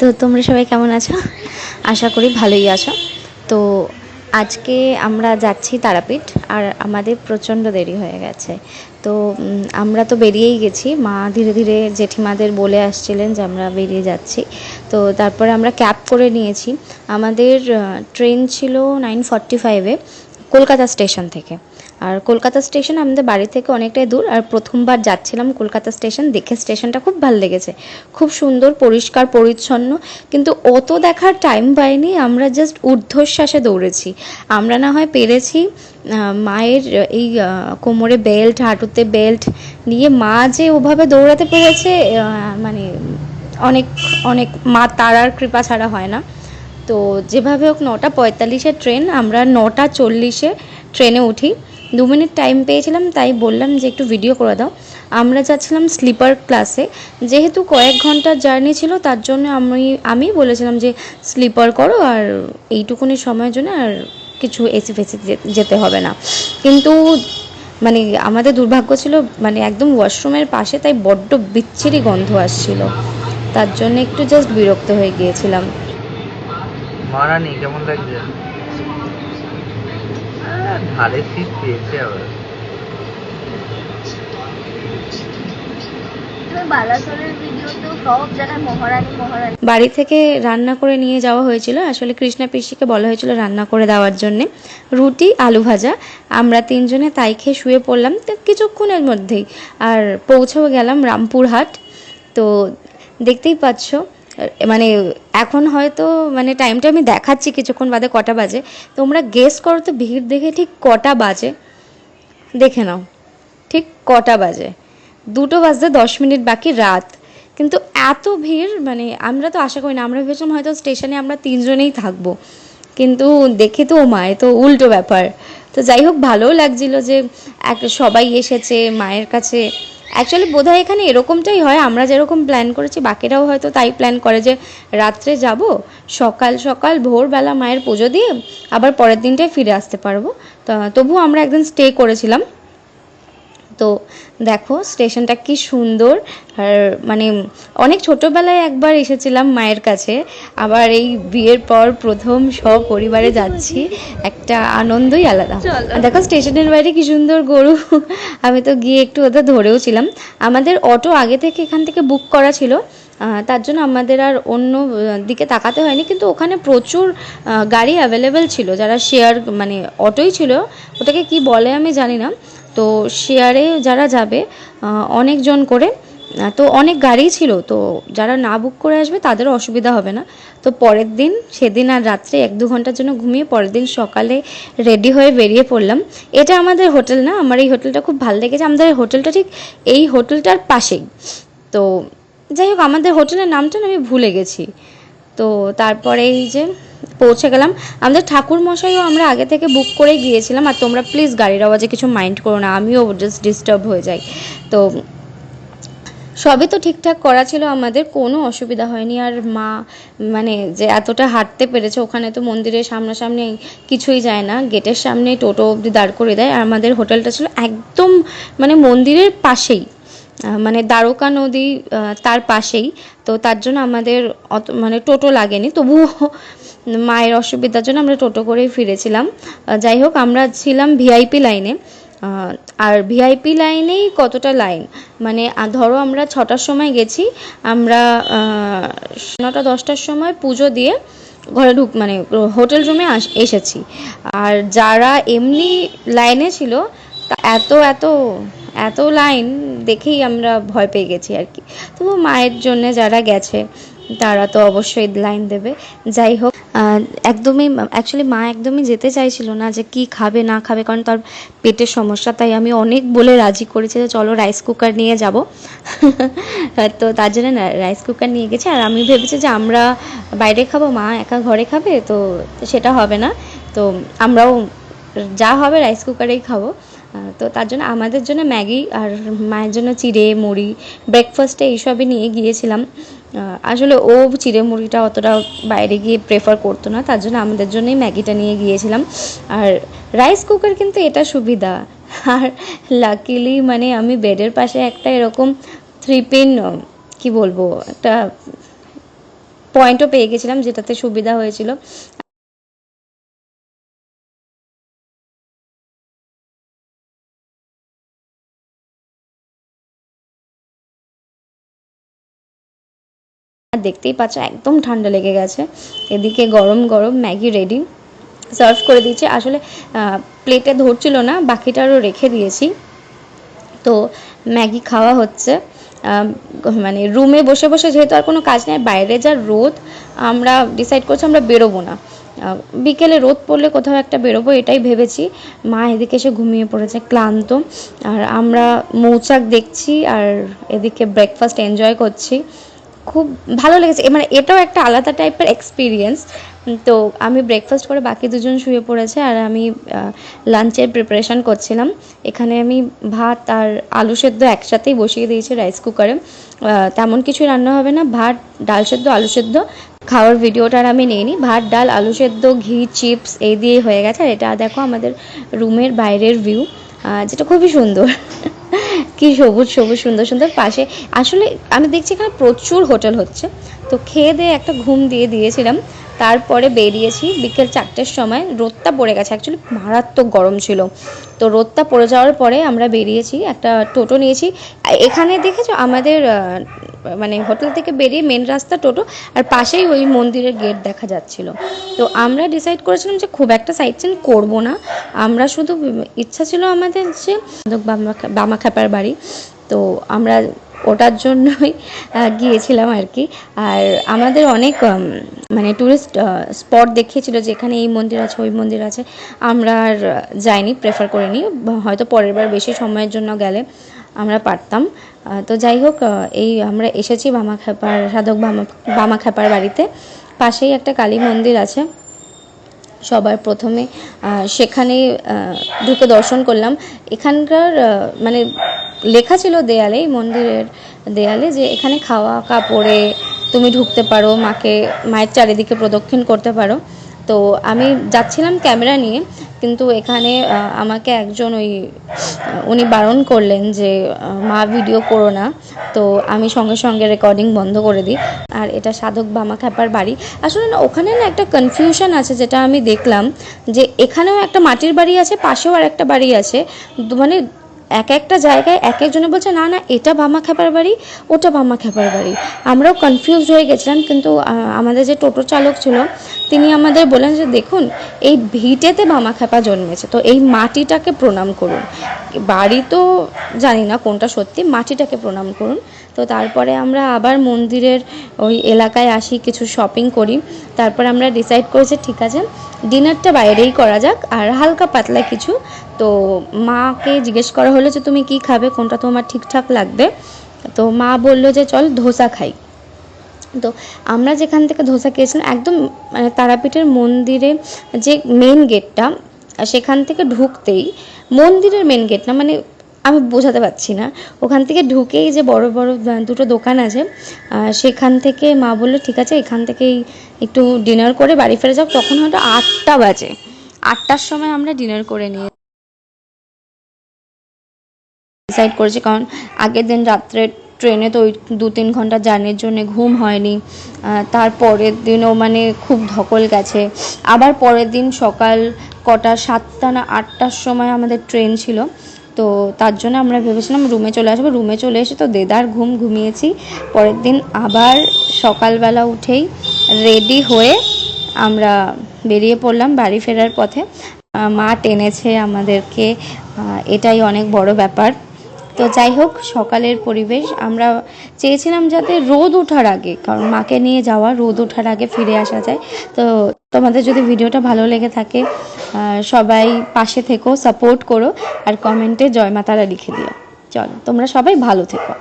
তো তোমরা সবাই কেমন আছো? আশা করি ভালোই আছো। তো আজকে আমরা যাচ্ছি তারাপীঠ, আর আমাদের প্রচণ্ড দেরি হয়ে গেছে। তো আমরা তো বেরিয়েই গেছি। মা ধীরে ধীরে জেঠিমাদের বলে আসছিলেন যে আমরা বেরিয়ে যাচ্ছি। তো তারপরে আমরা ক্যাব করে নিয়েছি। আমাদের ট্রেন ছিল নাইন ফর্টি ফাইভে কলকাতা স্টেশন থেকে। আর কলকাতা স্টেশন আমাদের বাড়ি থেকে অনেকটাই দূর, আর প্রথমবার যাচ্ছিলাম কলকাতা স্টেশন, দেখে স্টেশনটা খুব ভালো লেগেছে। খুব সুন্দর, পরিষ্কার, পরিচ্ছন্ন, কিন্তু অত দেখার টাইম পাইনি, আমরা জাস্ট ঊর্ধ্বশ্বাসে দৌড়েছি। আমরা না হয় পেরেছি মায়ের এই কোমরে বেল্ট হাঁটুতে বেল্ট নিয়ে মা যে ওভাবে দৌড়াতে পেরেছে মানে অনেক অনেক মা তারার কৃপা ছাড়া হয় না। তো যেভাবে হোক নটা পঁয়তাল্লিশে ট্রেন, আমরা নটা চল্লিশে ট্রেনে উঠি। দু মিনিট টাইম পেয়েছিলাম, তাই বললাম যে একটু ভিডিও করে দাও। আমরা যাচ্ছিলাম স্লিপার ক্লাসে যেহেতু কয়েক ঘণ্টার জার্নি ছিল, তার জন্য আমি আমি বলেছিলাম যে স্লিপার করো আর এইটুকুনি সময়ের জন্য আর কিছু এসি ফেসি যেতে হবে না। কিন্তু মানে আমাদের দুর্ভাগ্য ছিল মানে একদম ওয়াশরুমের পাশে, তাই বড্ড বিচ্ছিরি গন্ধ আসছিল। তার জন্য একটু জাস্ট বিরক্ত হয়ে গিয়েছিলাম। মহারানী কেমন লাগছে? ধারে সিট পেয়েছে আবার। বাড়ি থেকে রান্না করে নিয়ে যাওয়া হয়েছিল। আসলে কৃষ্ণা পিসিকে বলা হয়েছিল রান্না করে দেওয়ার জন্যে। রুটি আলু ভাজা আমরা তিনজনে তাই খেয়ে শুয়ে পড়লাম তো কিছুক্ষণের মধ্যেই। আর পৌঁছেও গেলাম রামপুরহাট। তো দেখতেই পাচ্ছ মানে এখন হয়তো মানে টাইমটা আমি দেখাচ্ছি কিছুক্ষণ বাদে কটা বাজে। তোমরা গেস করো তো ভিড় দেখে ঠিক কটা বাজে। দেখে নাও, ঠিক কটা বাজে। দুটো বাজতে দশ মিনিট বাকি রাত। কিন্তু এত ভিড় মানে আমরা তো আশা করি না, আমরা ভেবেছিলাম হয়তো স্টেশনে আমরা তিনজনেই থাকব। কিন্তু দেখে তো, ও মায় তো উল্টো ব্যাপার। তো যাই হোক, ভালোও লাগছিল যে এক, সবাই এসেছে মায়ের কাছে। অ্যাকচুয়ালি বোধহয় এখানে এরকমটাই হয়। আমরা যেরকম প্ল্যান করেছি, বাকিরাও হয়তো তাই প্ল্যান করে যে রাত্রে যাব, সকাল সকাল ভোরবেলা মায়ের পুজো দিয়ে আবার পরের দিনটায় ফিরে আসতে পারব। তবু আমরা একদিন স্টে করেছিলাম। তো দেখো স্টেশনটা কি সুন্দর। আর মানে অনেক ছোটোবেলায় একবার এসেছিলাম মায়ের কাছে। আবার এই বিয়ের পর প্রথম সপরিবারে যাচ্ছি। একটা আনন্দই আলাদা। দেখো স্টেশনের বাইরে কি সুন্দর গরু। আমি তো গিয়ে একটু ওদের ধরেও ছিলাম। আমাদের অটো আগে থেকে এখান থেকে বুক করা ছিল। তার জন্য আমাদের আর অন্য দিকে তাকাতে হয়নি। কিন্তু ওখানে প্রচুর গাড়ি অ্যাভেলেবেল ছিল। যারা শেয়ার মানে অটোই ছিল ওটাকে কি বলে আমি জানি না। তো শেয়ারে যারা যাবে অনেকজন করে তো অনেক গাড়ি ছিল, তো যারা না বুক করে আসবে তাদেরও অসুবিধা হবে না। তো পরের দিন, সেদিন আর রাত্রে এক দু ঘণ্টার জন্য ঘুমিয়ে পরের দিন সকালে রেডি হয়ে বেরিয়ে পড়লাম। এটা আমাদের হোটেল না, আমার এই হোটেলটা খুব ভালো লেগেছে। আমাদের হোটেলটা ঠিক এই হোটেলটার পাশেই। তো যাই হোক, আমাদের হোটেলের নামটা আমি ভুলে গেছি। তো তারপরে এই যে পৌঁছে গেলাম। আমাদের ঠাকুর মশাইও আমরা আগে থেকে বুক করে গিয়েছিলাম। আর তোমরা প্লিজ গাড়ির আওয়াজে কিছু মাইন্ড করো না, আমিও জাস্ট ডিস্টার্ব হয়ে যাই। তো সবই তো ঠিকঠাক করা ছিল আমাদের, কোনো অসুবিধা হয়নি। আর মা মানে যে এতটা হাঁটতে পেরেছে, ওখানে তো মন্দিরের সামনাসামনি কিছুই যায় না। গেটের সামনে টোটো অবধি দাঁড় করে দেয়। আর আমাদের হোটেলটা ছিল একদম মানে মন্দিরের পাশেই। মানে দ্বারকা নদী তার পাশেই। তো তার জন্য আমাদের অত মানে টোটো লাগেনি। তবুও মায়ের অসুবিধার জন্য আমরা টোটো করেই ফিরেছিলাম। যাই হোক, আমরা ছিলাম ভিআইপি লাইনে। আর ভিআইপি লাইনেই কতটা লাইন? মানে ধরো আমরা ছটার সময় গেছি, আমরা নটা দশটার সময় পুজো দিয়ে ঘরে ঢুক মানে হোটেল রুমে এসেছি। আর যারা এমনি লাইনে ছিল, তা এত এত এত লাইন দেখেই আমরা ভয় পেয়ে গেছি আর কি। তবু মায়ের জন্য যারা গেছে, তারা তো অবশ্যই লাইন দেবে। যাই হোক একদমই অ্যাকচুয়ালি মা একদমই যেতে চাইছিল না যে কি খাবে, না খাবে, কারণ তার পেটের সমস্যা, তাই আমি অনেক বলে রাজি করেছি যে চলো রাইস কুকার নিয়ে যাব। তো তার জন্য রাইস কুকার নিয়ে গেছে। আর আমি ভেবেছি যে আমরা বাইরে খাব, মা একা ঘরে খাবে, তো সেটা হবে না। তো আমরাও, যা হবে রাইস কুকারেই খাব। তো তার জন্য আমাদের জন্য ম্যাগি আর মায়ের জন্য চিড়ে, মুড়ি ব্রেকফাস্টে এইসবই নিয়ে গিয়েছিলাম। আসলে ও চিড়ে, মুড়িটা অতটা বাইরে গিয়ে প্রেফার করতো না, তার জন্য আমাদের জন্যই ম্যাগিটা নিয়ে গিয়েছিলাম। আর রাইস কুকার কিন্তু এটা সুবিধা। আর লাকিলি মানে আমি বেডের পাশে একটা এরকম থ্রি পিন কি বলব, একটা পয়েন্টও পেয়ে গেছিলাম, যেটাতে সুবিধা হয়েছিল। আর দেখতেই পাচ্ছ, একদম ঠান্ডা লেগে গেছে। এদিকে গরম গরম, ম্যাগি রেডি সার্ভ করে দিয়েছি। আসলে প্লেটে ধরছিল না বাকিটারও রেখে দিয়েছি। তো ম্যাগি খাওয়া হচ্ছে। মানে রুমে বসে বসে যেহেতু আর কোনো কাজ নেই বাইরে যা রোদ, আমরা ডিসাইড করছি আমরা বেরোবো না। বিকেলে রোদ পড়লে কোথাও একটা বেরোবো, এটাই ভেবেছি। মা এদিকে এসে ঘুমিয়ে পড়েছে, ক্লান্ত। আর আমরা মৌচাক দেখছি, আর এদিকে ব্রেকফাস্ট এনজয় করছি। খুব ভালো লেগেছে। মানে এটাও একটা আলাদা টাইপের এক্সপিরিয়েন্স তো আমি ব্রেকফাস্ট করে বাকি দুজন শুয়ে পড়েছে আর আমি লাঞ্চের প্রিপারেশন করছিলাম। এখানে আমি ভাত আর আলু সেদ্ধ একসাথেই বসিয়ে দিয়েছি রাইস কুকারে তেমন কিছু রান্না হবে না। ভাত, ডাল সেদ্ধ, আলু সেদ্ধ। খাওয়ার ভিডিওটা আর আমি নিইনি। ভাত, ডাল, আলু সেদ্ধ, ঘি চিপস এই দিয়েই হয়ে গেছে। আর এটা দেখো আমাদের রুমের বাইরের ভিউ যেটা খুবই সুন্দর। কি সবুজ সবুজ, সুন্দর সুন্দর পাশে। আসলে আমি দেখছি এখানে প্রচুর হোটেল হচ্ছে। তো খেয়ে দিয়ে একটা ঘুম দিয়ে দিয়েছিলাম। তারপরে বেরিয়েছি বিকেল চারটের সময়। রোদটা পড়ে গেছে। অ্যাকচুয়ালি মারাত্মক গরম ছিল। তো রোদটা পড়ে যাওয়ার পরে আমরা বেরিয়েছি, একটা টোটো নিয়েছি। এখানে দেখেছ আমাদের মানে হোটেল থেকে বেরিয়ে মেন রাস্তা টোটো আর পাশেই ওই মন্দিরের গেট দেখা যাচ্ছিল। তো আমরা ডিসাইড করেছিলাম যে খুব একটা সাইট সিন করব না। আমরা শুধু ইচ্ছা ছিল আমাদের যে বামা বামা বাড়ি। তো আমরা ওটার জন্যই গিয়েছিলাম আর কি। আর আমাদের অনেক মানে ট্যুরিস্ট স্পট দেখিয়েছিল যে এখানে এই মন্দির আছে, ওই মন্দির আছে। আমরা আর যাইনি প্রেফার করিনি। হয়তো পরের বার বেশি সময়ের জন্য গেলে। আমরা পারতাম। তো যাই হোক এই আমরা এসেছি বামা খ্যাপার সাধক বামা বামা খ্যাপার বাড়িতে। পাশেই একটা কালী মন্দির আছে। সবার প্রথমে সেখানে ঢুকে দর্শন করলাম। এখানকার মানে লেখা ছিল দেয়ালে মন্দিরের দেয়ালে, যে এখানে খাওয়া কাপড়ে তুমি ঢুকতে পারো, মাকে, মায়ের চারিদিকে প্রদক্ষিণ করতে পারো। তো আমি যাচ্ছিলাম ক্যামেরা নিয়ে কিন্তু এখানে আমাকে একজন ওই উনি বারণ করলেন যে মা ভিডিও করো না। তো আমি সঙ্গে সঙ্গে রেকর্ডিং বন্ধ করে দিই। আর এটা সাধক বামা খ্যাপার বাড়ি। আসলে না, ওখানে না একটা কনফিউশন আছে যেটা আমি দেখলাম যে, এখানেও একটা মাটির বাড়ি আছে, পাশেও আর একটা বাড়ি আছে। মানে এক একটা জায়গায় এক একজনে বলছে, না না, এটা বামা খ্যাপার বাড়ি, ওটা বামা খ্যাপার বাড়ি। আমরাও কনফিউজ হয়ে গেছিলাম, কিন্তু আমাদের যে টোটো চালক ছিল, তিনি আমাদের বললেন যে, দেখুন, এই ভিটেতে বামা খ্যাপা জন্মেছে, তো এই মাটিটাকে প্রণাম করুন। বাড়ি তো জানি না কোনটা সত্যি, মাটিটাকে প্রণাম করুন। তো তারপরে আমরা আবার মন্দিরের ওই এলাকায় আসি, কিছু শপিং করি। তারপরে আমরা ডিসাইড করেছি, ঠিক আছে ডিনারটা বাইরেই করা যাক, আর হালকা পাতলা কিছু তো মাকে জিজ্ঞেস করা হলো যে তুমি কি খাবে, কোনটা তোমার ঠিকঠাক লাগবে? তো মা বলল যে চল ধোসা খাই। তো আমরা যেখান থেকে ধোসা খেয়েছিলাম, একদম মানে তারাপীঠের মন্দিরে যে মেন গেটটা সেখান থেকে ঢুকতেই, মন্দিরের মেন গেট না মানে আমি বোঝাতে পারছি না, ওখান থেকে ঢুকেই যে বড় বড় দুটো দোকান আছে সেখান থেকে মা বলল, ঠিক আছে, এখান থেকেই একটু ডিনার করে বাড়ি ফিরে যাও। তখন হয়তো আটটা বাজে। আটটার সময় আমরা ডিনার করে নিয়ে ডিসাইড করেছি কারণ আগের দিন রাত্রে ট্রেনে তো ওই দু তিন ঘণ্টা জার্নির জন্য ঘুম হয়নি। আহ, তার পরের দিনও মানে খুব ধকল গেছে। আবার পরের দিন সকাল কটা সাতটা না আটটার সময় আমাদের ট্রেন ছিল। তো তার জন্য আমরা ভেবেছিলাম রুমে চলে আসব। রুমে চলে এসে তো দেদার ঘুম ঘুমিয়েছি। পরের দিন আবার সকালবেলা উঠেই রেডি হয়ে আমরা বেরিয়ে পড়লাম বাড়ি ফেরার পথে। মা টেনেছে আমাদেরকে। এটাই অনেক বড় ব্যাপার। তো যাই হোক, সকালের পরিবেশ। আমরা চেয়েছিলাম যাতে রোদ ওঠার আগে, কারণ মাকে নিয়ে যাওয়া, রোদ ওঠার আগে ফিরে আসা যায়। তো তোমাদের যদি ভিডিওটা ভালো লেগে থাকে সবাই পাশে থেকো সাপোর্ট করো, আর কমেন্টে জয় মাতারা লিখে দিও। চলো, তোমরা সবাই ভালো থেকো।